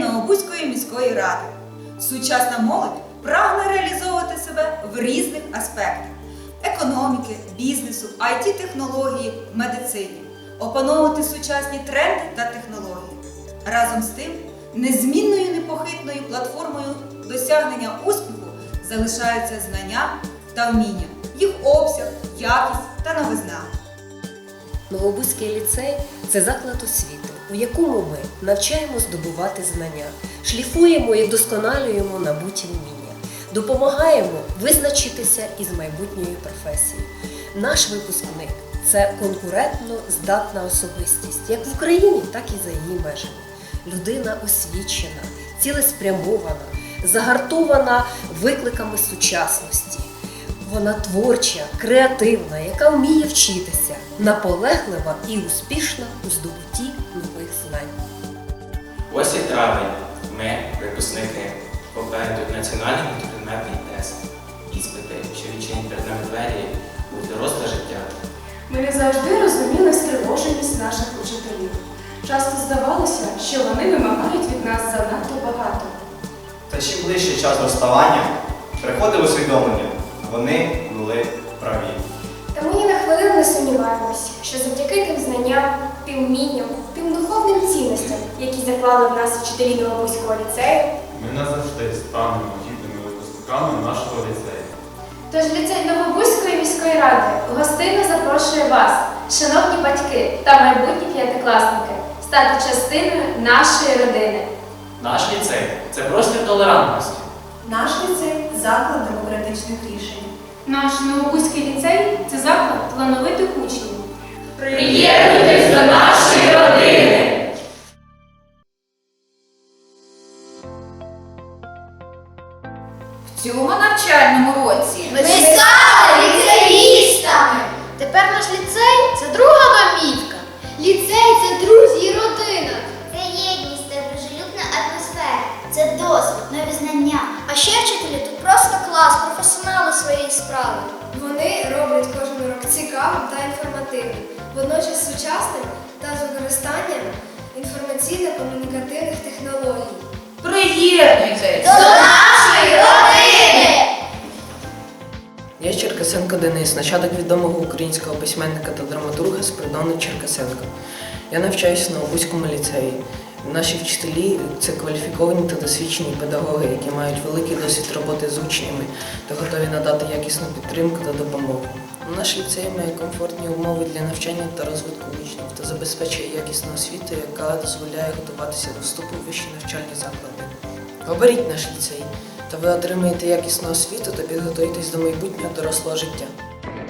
Новобузької міської ради. Сучасна молодь прагне реалізовувати себе в різних аспектах економіки, бізнесу, IT-технології, медицині, опановувати сучасні тренди та технології. Разом з тим, незмінною непохитною платформою досягнення успіху залишаються знання та вміння, їх обсяг, якість та новизна. Новобузький ліцей це заклад освіти, у якому ми навчаємо здобувати знання, шліфуємо і вдосконалюємо набуті вміння, допомагаємо визначитися із майбутньою професією. Наш випускник це конкурентно здатна особистість як в Україні, так і за її межами. Людина освічена, цілеспрямована, загартована викликами сучасності. Вона творча, креативна, яка вміє вчитися, наполеглива і успішна у здобутті нових знань. Ось і травень. Ми, випускники, попереду національний мультипредметний тест. Іспити, що відчинять перед нами двері у доросле життя. Ми не завжди розуміли стривоженість наших учителів. Часто здавалося, що вони вимагають від нас занадто багато. Та чим ближче час розставання, приходить усвідомлення, вони були праві. Хвилину не сумніваємось, що завдяки тим знанням, тим вмінням, тим духовним цінностям, які заклали в нас вчителі Новобузького ліцею, Ми назавжди станемо гідними випускниками нашого ліцею. Тож ліцей Новобузької міської ради гостинно запрошує вас, шановні батьки та майбутні п'ятикласники, стати частиною нашої родини. Наш ліцей це простір толерантності. Наш ліцей заклад демократичних рішень. Наш Новобузький ліцей це заклад талановитих учнів. Приєднуйтесь до нашої родини! В цьому навчальному році Ми стали ліцеїстами! Тепер наш ліцей це друга домівка. Ліцей професіонали своєї справи. Вони роблять кожен урок цікавим та інформативним, водночас сучасним та з використанням інформаційно-комунікативних технологій. приєднуйтесь! До нашої родини! Я Черкасенко Денис, нащадок відомого українського письменника та драматурга Спиридона Черкасенка. Я навчаюся на Обузькому ліцеї. Наші вчителі це кваліфіковані та досвідчені педагоги, які мають великий досвід роботи з учнями та готові надати якісну підтримку та допомогу. Наш ліцей має комфортні умови для навчання та розвитку учнів та забезпечує якісну освіту, яка дозволяє готуватися до вступу в вищі навчальні заклади. Оберіть наш ліцей, та ви отримаєте якісну освіту та підготуєтесь до майбутнього дорослого життя.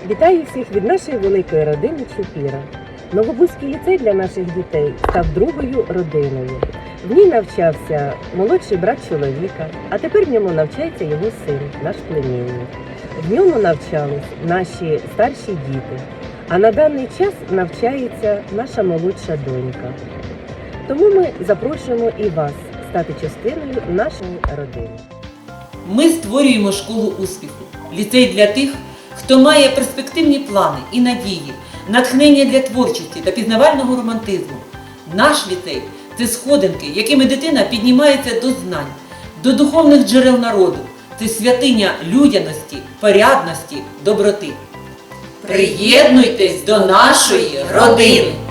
Вітаю всіх від нашої великої родини Чупіра. Новобузький ліцей для наших дітей став другою родиною. В ній навчався молодший брат чоловіка, а тепер в ньому навчається його син, наш племінник. В ньому навчались наші старші діти, а на даний час навчається наша молодша донька. Тому ми запрошуємо і вас стати частиною нашої родини. Ми створюємо школу успіху, ліцей для тих, хто має перспективні плани і надії, натхнення для творчості та пізнавального романтизму. Наш ліцей це сходинки, якими дитина піднімається до знань, до духовних джерел народу. Це святиня людяності, порядності, доброти. Приєднуйтесь до нашої родини!